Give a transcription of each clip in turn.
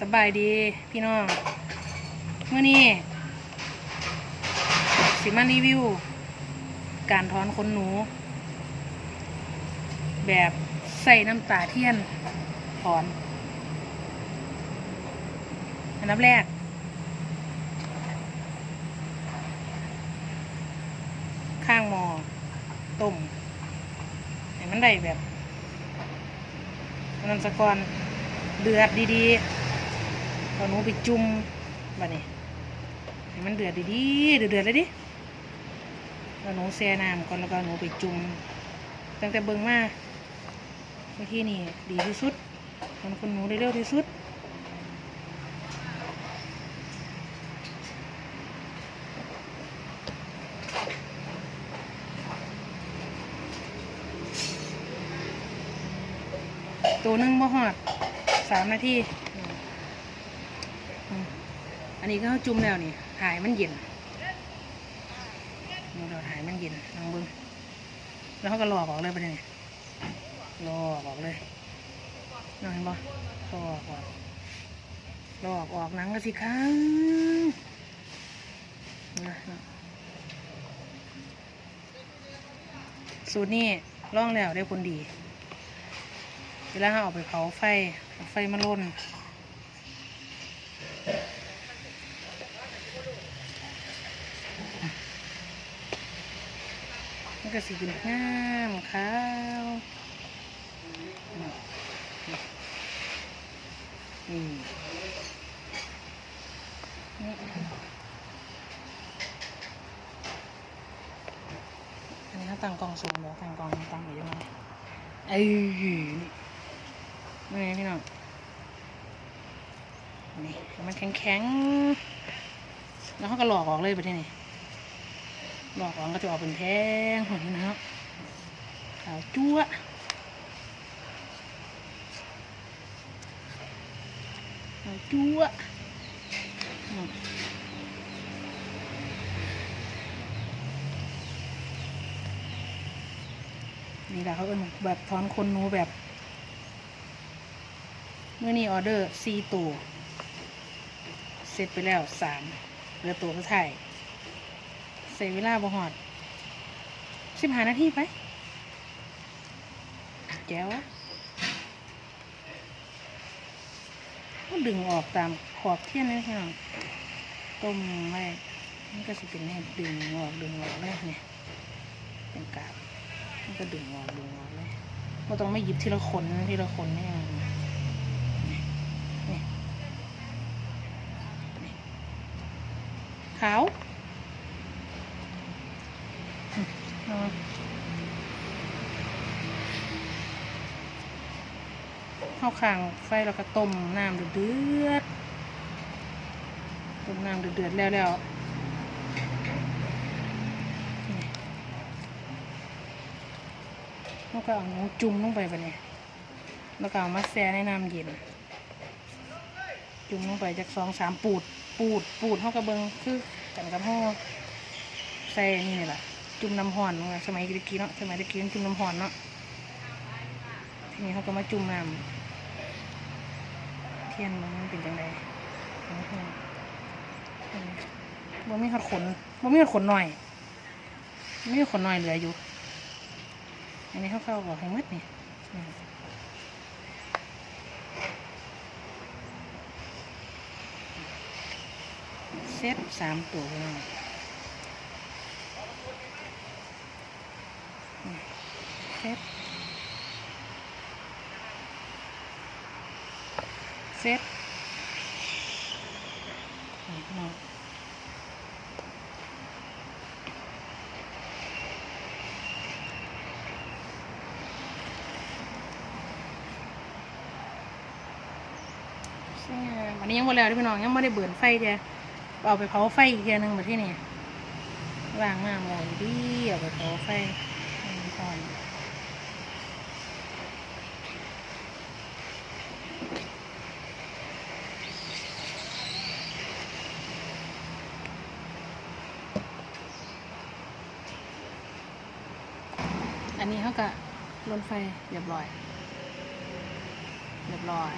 สบายดีพี่น้องเมื่อนี้สิมารีวิว การถอนขนหนู แบบใส่น้ำตาเทียนถอน อันดับแรก ข้างหมอต้มให้มันได้แบบนันสกอนเดือดดีๆ เอาหนูไปจุ่มแบบนี้ให้มันเดือดดีๆเดือดๆเลยดิเอาหนูแช่น้ำก่อนแล้วก็หนูไปจุ่มตั้งแต่เบิ่งมาเมื่อกี้นี่ดีที่สุดทำคนหนูได้เร็วที่สุดตัวนึ่งบ่หอดสามนาที อันนี้ก็เขาจุ่มแล้วนี่ถ่ายมันเย็นเราเดี๋ยวถ่ายมันเย็นลองเบิ้งแล้วเขาก็ลอกออกเลยประเด็นนี้ลอกออกเลยน้องเห็นบ่ลอกออกลอกออกหนังก็สิค้งนะสูตรนี้ล่องแล้วได้ผลดี เวลาเราเอาไปเผาไฟเอาไฟมาล่น มันก็สีเป็นงามขาวนี่นี่อันนี้เขาตั้งกองสูงเดี๋ยวตั้งกองตั้งอยู่ยังไงเอ้ยนี่นี่พี่น้องนี่มันแข็งแข็งๆแล้วเขาก็หลอกออกเลยไปที่นี่ หลอกออกก็จะออกเป็นแท่งเหมือนนี้นะครับขาวจั๊วขาวจั๊วนี่แหละเขาเอิ้นแบบถอนคนหนูแบบเมื่อนี้ออเดอร์สี่ตัว เสร็จไปแล้วสามเหลือตัวสุดท้าย ใส่เวลาบ่หอดสิบหานาทีไปแก้วก็ดึงออกตามขอบเทียนเลยพี่น้องต้มไว้มันก็จะเป็นให้ดึงออกดึงออกเลยเนี่ยเป็นกาบมันก็ดึงออกดึงออกเลยก็ต้องไม่หยิบทีละคนทีละคนเนี่ยขาวอืม เข้าข้างไฟแล้วก็ต้มน้ำเดือดต้มน้ำเดือดแล้วแล้วแล้วก็เอาหนูจุ่มลงไปไปเนี่ยแล้วก็เอามาแช่ในน้ำเย็น จุ่มลงไปจากสองสามปูด ปูด ปูดห้ากระเบิงคือกันกับห้อใส่นี่นี่แหละ จุ่มน้ำห่อนเนาสมัยตะกี้เนาะสมัยตะกี้จุ่มน้ำห่อนเนาะทีนี้เขาก็มาจุ่มน้ำเทียนมันเป็นจังไดบ่มีขดขนบ่มีขดขนหน่อยมีขนหน่อยเหลืออยู่ อันนี้เขาเข้าออกให้หมดนี่เซตสามตัวพี่น้อง เซตเซตนี่พี่น้องซึ่งวันนี้ยังหมดแล้วเด้อพี่น้องยังไม่ได้เบื่อไฟจ้ะเอาไปเผาไฟอีกทียหนึงมาที่นี่ล้างหน้าหมอยดีเอาไปเผาไฟให้มันก่อน อันนี้เขาก็ลนไฟเรียบร้อย เรียบร้อย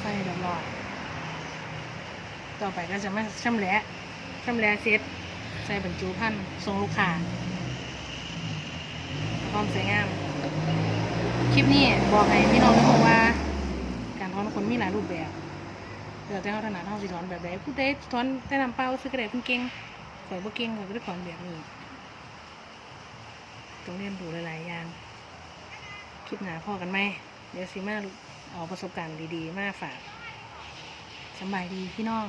ใส่เรียบร้อย ต่อไปก็จะมาชำแหละชำแหละเสร็จใส่บรรจุพันธุ์ส่งลูกค้าความสวยงาม คลิปนี้บอกให้พี่น้องรู้ว่า การถอนขนมีหลายรูปแบบเดี๋ยวแต่เขาถนัดเขาสิถอนแบบใดผู้ใดถอนแต่นำเป้าซื้อกระดาษเพิ่นเก่งข่อยบ่เก่งข่อยก็ได้ถอนแบบนี้ ต้องเรียนรู้หลายๆอย่าง คลิปหนาพ่อกันไหมเดี๋ยวซีมาเอาประสบการณ์ดีๆ มาฝากสบายดีพี่น้อง